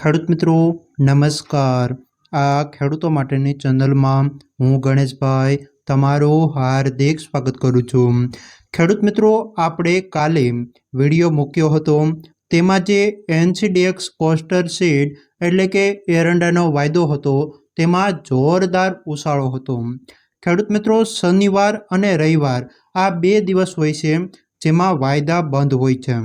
ખેડૂત મિત્રો, નમસ્કાર. આ ખેડૂતો માટેની ચેનલમાં હું ગણેશભાઈ તમારું હાર્દિક સ્વાગત કરું છું. ખેડૂત મિત્રો, આપણે કાલે વીડિયો મૂક્યો હતો. તેમાં જે એનસીડીએક્સ કોસ્ટર સીડ એટલે કે એરંડાનો વાયદો હતો, તેમાં જોરદાર ઉછાળો હતો. ખેડૂત મિત્રો, શનિવાર અને રવિવાર આ બે દિવસ હોય છે જેમાં વાયદા બંધ હોય છે.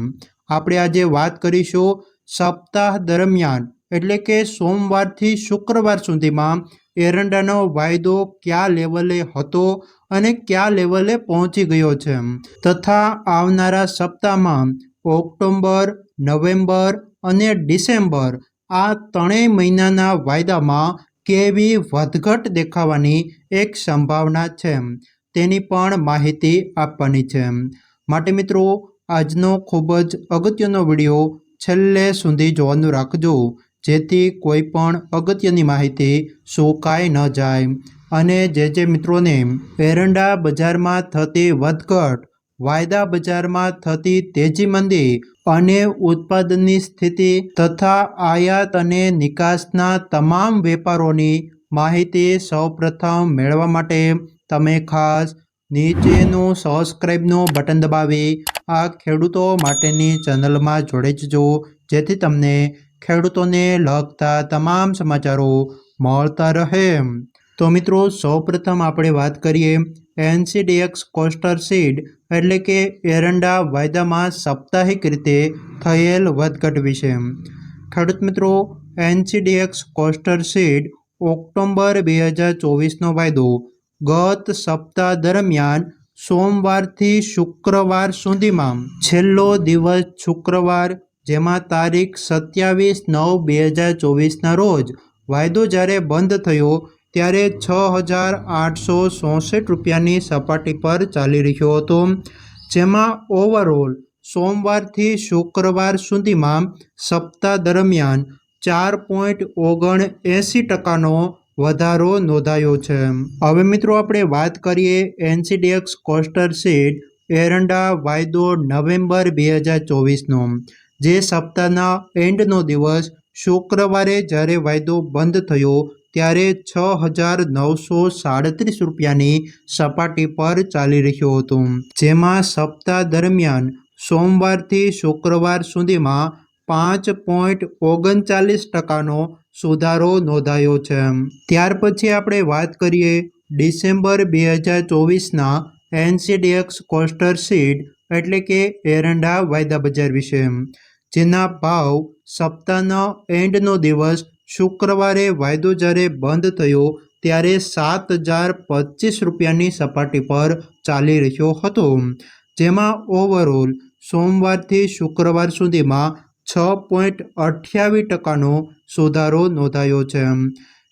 આપણે આજે વાત કરીશું સપ્તાહ દરમિયાન, એટલે કે સોમવારથી શુક્રવાર સુધીમાં, એરંડાનો વાયદો કયા લેવલે હતો અને કયા લેવલે પહોંચી ગયો છે? તથા આવનારા સપ્તાહમાં, ઓક્ટોબર, નવેમ્બર અને ડિસેમ્બર, આ ત્રણેય મહિનાના વાયદામાં કેવી વધઘટ દેખાવાની એક સંભાવના છે? તેની પણ માહિતી આપવાની છે. માટે મિત્રો, આજનો ખૂબ જ અગત્યનો વીડિયો છેલ્લે સુધી જોવાનું રાખજો. જેથી કોઈ પણ અગત્યની માહિતી સુકાઈ ન જાય. અને જે જે મિત્રોને એરંડા બજારમાં થતી વધઘટ, વાયદા બજારમાં થતી તેજી મંદી અને ઉત્પાદનની સ્થિતિ તથા આયાત અને નિકાસના તમામ વેપારોની માહિતી સૌપ્રથમ મેળવવા માટે તમે ખાસ નીચેનું સબસ્ક્રાઈબનું બટન દબાવી આ ખેડૂતો માટેની ચેનલમાં જોડે જજો જેથી તમને ખેડૂતોને લગતા તમામ સમાચારો મળતા રહે. તો મિત્રો, સૌપ્રથમ આપણે વાત કરીએ એનસીડીએક્સ કોસ્ટર સીડ, એટલે કે એરંડા વાયદામાં સાપ્તાહિક રીતે થયેલ વધઘટ વિશે. ખેડૂત મિત્રો, એનસીડીએક્સ કોસ્ટર સીડ ઓક્ટોબર બે હજાર ચોવીસનો વાયદો ગત સપ્તાહ દરમિયાન સોમવારથી શુક્રવાર સુધીમાં છેલ્લો દિવસ શુક્રવાર, જેમાં તારીખ સત્યાવીસ નવ બે હજાર ચોવીસના રોજ વાયદો જ્યારે બંધ થયો, ત્યારે છ હજાર આઠસો ચોસઠ રૂપિયાની સપાટી પર ચાલી રહ્યો હતો. જેમાં ઓવરઓલ સોમવારથી શુક્રવાર સુધીમાં સપ્તાહ દરમિયાન ચાર પોઈન્ટ ઓગણ એંસી ટકાનો વધારો નોંધાયો છે. હવે મિત્રો આપણે વાત કરીએ એનસીડીએક્સ કોસ્ટર સીટ એરંડા વાયદો નવેમ્બર બે હજાર ચોવીસનો. જે સપ્તાહના એન્ડનો દિવસ શુક્રવારે જ્યારે વાયદો બંધ થયો ત્યારે છ હજાર નવસો સાડત્રીસ રૂપિયાની સપાટી પર ચાલી રહ્યો હતો. જેમાં સપ્તાહ દરમિયાન સોમવારથી શુક્રવાર સુધીમાં પાંચ પોઈન્ટ ઓગણચાલીસ ટકાનો સુધારો નોંધાયો છે. ત્યાર પછી આપણે વાત કરીએ ડિસેમ્બર બે હજાર ચોવીસના એનસીડીએક્સ કોસ્ટર સીડ એટલે કે એરંડા વાયદા બજાર વિશે. જેના ભાવ સપ્તાહના એન્ડનો દિવસ શુક્રવારે વાયદો જ્યારે બંધ થયો ત્યારે સાત હજાર પચીસ રૂપિયાની સપાટી પર ચાલી રહ્યો હતો. જેમાં ઓવરઓલ સોમવારથી શુક્રવાર સુધીમાં છ પોઈન્ટ અઠ્યાવીસ ટકાનો સુધારો નોંધાયો છે.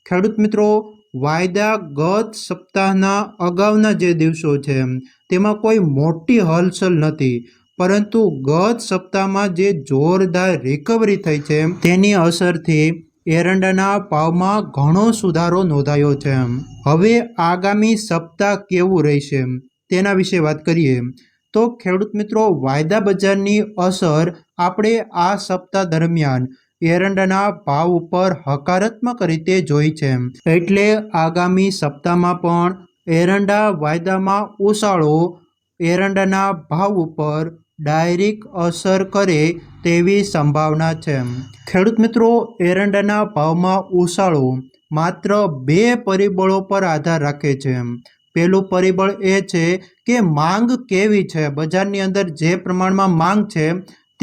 ખેડૂત મિત્રો, વાયદા ગત સપ્તાહના અગાઉના જે દિવસો છે, તેમાં કોઈ મોટી હલચલ નથી, પરંતુ ગત સપ્તાહમાં જે જોરદાર રિકવરી થઈ છે, તેની અસરથી એરંડાના ભાવમાં ઘણો સુધારો નોંધાયો છે. હવે આગામી સપ્તાહ કેવું રહેશે, તેના વિશે વાત કરીએ. તો ખેડૂત મિત્રો, વાયદા બજારની અસર આપણે આ સપ્તાહ દરમિયાન એરંડાના ભાવ ઉપર હકારાત્મક રીતે જોઈ છે. એટલે આગામી સપ્તાહમાં પણ એરંડા વાયદામાં ઉછાળો એરંડાના ભાવ ઉપર ડાયરેક્ટ અસર કરે તેવી સંભાવના છે. ખેડૂત મિત્રો, એરંડાના ભાવમાં ઉછાળો માત્ર બે પરિબળો પર આધાર રાખે છે. પહેલું પરિબળ એ છે કે માંગ કેવી છે? બજારની અંદર જે પ્રમાણમાં માંગ છે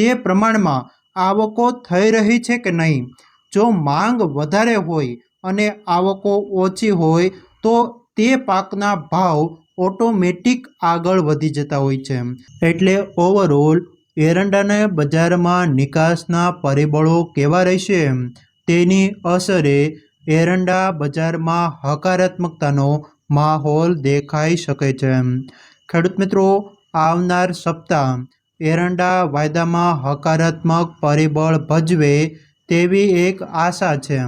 તે પ્રમાણમાં આવકો થઈ રહી છે કે નહીં? જો માંગ વધારે હોય અને આવકો ઓછી હોય, તો તે પાકના ભાવ ઓટોમેટિક આગળ વધી જતા હોય છે. એટલે ઓવરઓલ, એરંડાના બજારમાં નિકાસના પરિબળો કેવા રહેશે? તેની અસરે એરંડા બજારમાં હકારાત્મકતાનો માહોલ દેખાઈ શકે છે. ખેડૂત મિત્રો, આવનાર સપ્તાહ એરંડા વાયદામાં હકારાત્મક પરિબળ ભજવે તેવી એક આશા છે.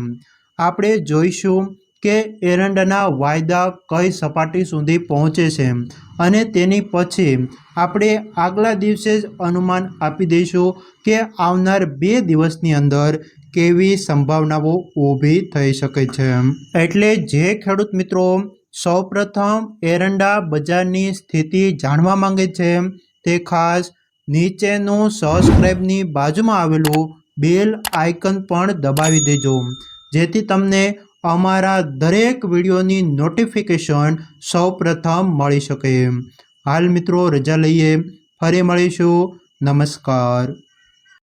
આપણે જોઈશું કે એરંડાના વાયદા કઈ સપાટી સુધી પહોંચે છે અને તેની પછી આપણે આગલા દિવસે જ અનુમાન આપી દઈશું કે આવનાર બે દિવસની અંદર કેવી સંભાવનાઓ ઊભી થઈ શકે છે. એટલે જે ખેડૂત મિત્રો સૌપ્રથમ એરંડા બજારની સ્થિતિ જાણવા માંગે છે તે ખાસ નીચેનું સબસ્ક્રાઈબની બાજુમાં આવેલું બેલ આઇકન પણ દબાવી દેજો, જેથી તમને અમારા દરેક વિડીયોની નોટિફિકેશન સૌપ્રથમ મળી શકે. હાલ મિત્રો, રજા લઈએ. ફરી મળીશું. નમસ્કાર.